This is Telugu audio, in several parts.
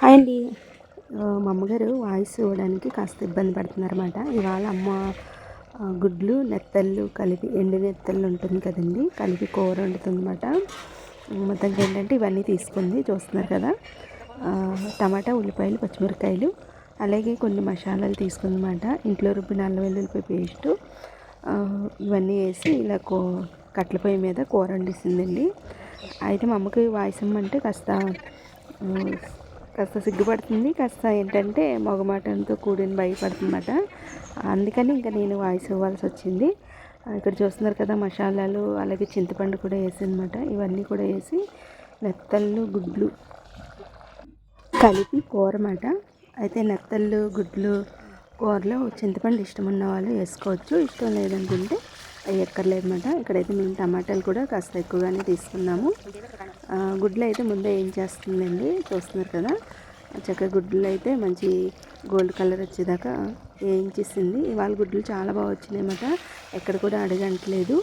హాయ్ అండి. మా అమ్మగారు వాయిస్ ఇవ్వడానికి కాస్త ఇబ్బంది పడుతున్నారన్నమాట. ఇవాళ అమ్మ గుడ్లు నెత్తళ్ళు కలిపి ఎండు నెత్తళ్ళు ఉంటుంది కదండి. కలిపి కూర వండుతుందన్నమాట. మొత్తానికి ఏంటంటే ఇవన్నీ తీసుకుంది చూస్తున్నారు కదా. టమాటా ఉల్లిపాయలు పచ్చిమిరకాయలు అలాగే కొన్ని మసాలాలు తీసుకుందన్నమాట. ఇంట్లో రుబ్బిన అల్లం వెల్లుల్లిపాయ పేస్టు ఇవన్నీ వేసి ఇలా కో కట్ల పొయ్యి మీద కూర వండిస్తుందండి అయితే మా అమ్మకి వాయిస్ ఇమ్మంటే కాస్త కాస్త సిగ్గుపడుతుంది. కాస్త ఏంటంటే మగమాటంతో కూడిన భయపడుతుందన్నమాట అందుకని ఇంకా నేను వాయిస్ ఇవ్వాల్సి వచ్చింది. ఇక్కడ చూస్తున్నారు కదా మసాలాలు అలాగే చింతపండు కూడా వేసిందన్నమాట ఇవన్నీ కూడా వేసి నెత్తళ్ళు గుడ్లు కలిపి కూర మాట అయితే నెత్తళ్ళు గుడ్లు కూరలో చింతపండు ఇష్టం ఉన్న వాళ్ళు వేసుకోవచ్చు. ఇష్టం లేదనుకుంటే ఎక్కర్లేదన్నమాట ఇక్కడైతే మేము టమాటాలు కూడా కాస్త ఎక్కువగానే తీసుకున్నాము. గుడ్లు అయితే ముందే ఏం చేస్తుందండి? చూస్తున్నారు కదా. చక్కగా గుడ్లు అయితే మంచి గోల్డ్ కలర్ వచ్చేదాకా వేయించేసింది. ఇవాళ గుడ్లు చాలా బాగా వచ్చినాయి అన్నమాట ఎక్కడ కూడా అడగంటలేదు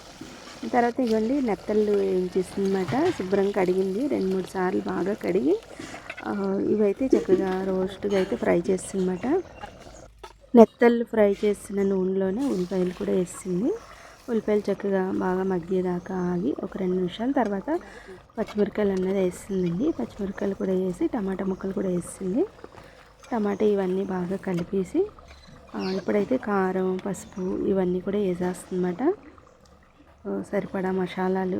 తర్వాత ఇవ్వండి నెత్తళ్ళు వేయించేసింది అనమాట శుభ్రంగా కడిగింది. రెండు మూడు సార్లు బాగా కడిగి ఇవైతే చక్కగా రోస్ట్గా అయితే ఫ్రై చేస్తుందన్నమాట నెత్తళ్ళు ఫ్రై చేసిన నూనెలోనే ఉల్లిపాయలు కూడా వేసింది. ఉల్లిపాయలు చక్కగా బాగా మగ్గేదాకా ఆగి ఒక రెండు నిమిషాల తర్వాత పచ్చిమిరకాయలు అన్నది వేసిందండి పచ్చిమిరకాయలు కూడా వేసి టమాటా ముక్కలు కూడా వేసింది టమాటా ఇవన్నీ బాగా కలిపేసి ఇప్పుడైతే కారం పసుపు ఇవన్నీ కూడా వేసేస్తుందన్నమాట. సరిపడా మసాలాలు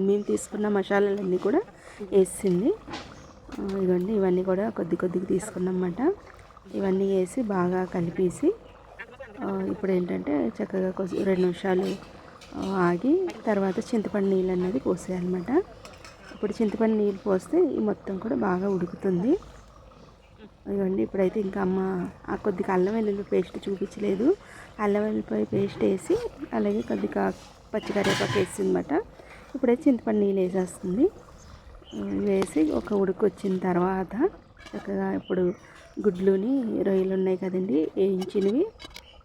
మేము తీసుకున్న మసాలాలన్నీ కూడా వేసింది. ఇవన్నీ ఇవన్నీ కూడా కొద్ది కొద్దిగా తీసుకున్నమాట ఇవన్నీ వేసి బాగా కలిపేసి ఇప్పుడు ఏంటంటే చక్కగా కొంచెం రెండు నిమిషాలు ఆగి తర్వాత చింతపండు నీళ్ళు అనేది పోసేయాలన్నమాట. ఇప్పుడు చింతపండు నీళ్ళు పోస్తే ఈ మొత్తం కూడా బాగా ఉడుకుతుంది. ఇవ్వండి ఇప్పుడైతే ఇంకా అమ్మ ఆ కొద్దిగా అల్లం వెల్లుల్లి పేస్ట్ చూపించలేదు. అల్లం వెల్లుల్లిపాయ పేస్ట్ వేసి అలాగే కొద్దిగా పచ్చికరివేపాకు వేసిందన్నమాట ఇప్పుడైతే చింతపండు నీళ్ళు వేసేస్తుంది. వేసి ఒక ఉడుకు వచ్చిన తర్వాత చక్కగా ఇప్పుడు గుడ్లుని రొయ్యలు ఉన్నాయి కదండి వేయించినవి.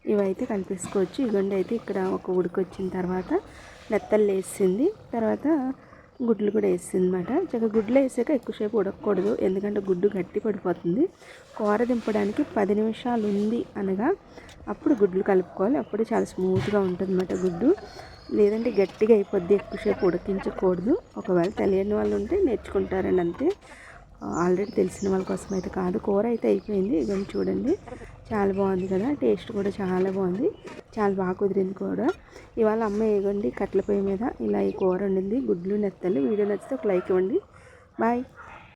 ఇవైతే కనిపించుకోవచ్చు ఇగోండి అయితే ఇక్కడ ఒక ఉడికొచ్చిన వచ్చిన తర్వాత నెత్తలు వేసింది తర్వాత గుడ్లు కూడా వేసింది అనమాట చక్కగా గుడ్లు వేసాక ఎక్కువసేపు ఉడకకూడదు. ఎందుకంటే గుడ్డు గట్టి పడిపోతుంది. కూర దింపడానికి పది నిమిషాలు ఉంది అనగా అప్పుడు గుడ్లు కలుపుకోవాలి. అప్పుడు చాలా స్మూత్గా ఉంటుంది అన్నమాట గుడ్డు. లేదంటే గట్టిగా అయిపోద్ది. ఎక్కువసేపు ఉడికించకూడదు. ఒకవేళ తెలియని వాళ్ళు ఉంటే నేర్చుకుంటారండి అంతే. ఆల్రెడీ తెలిసిన వాళ్ళ కోసం అయితే కాదు. కూర అయితే అయిపోయింది. ఇవన్నీ చూడండి. చాలా బాగుంది కదా టేస్ట్ కూడా చాలా బాగుంది. చాలా బాగా కుదిరింది కూడా ఇవాళ అమ్మ ఏగండి కట్ల పొయ్యి మీద ఇలా ఈ కూర వండింది గుడ్లు నెత్తలు వీడియో నచ్చితే ఒక లైక్ ఇవ్వండి. బాయ్.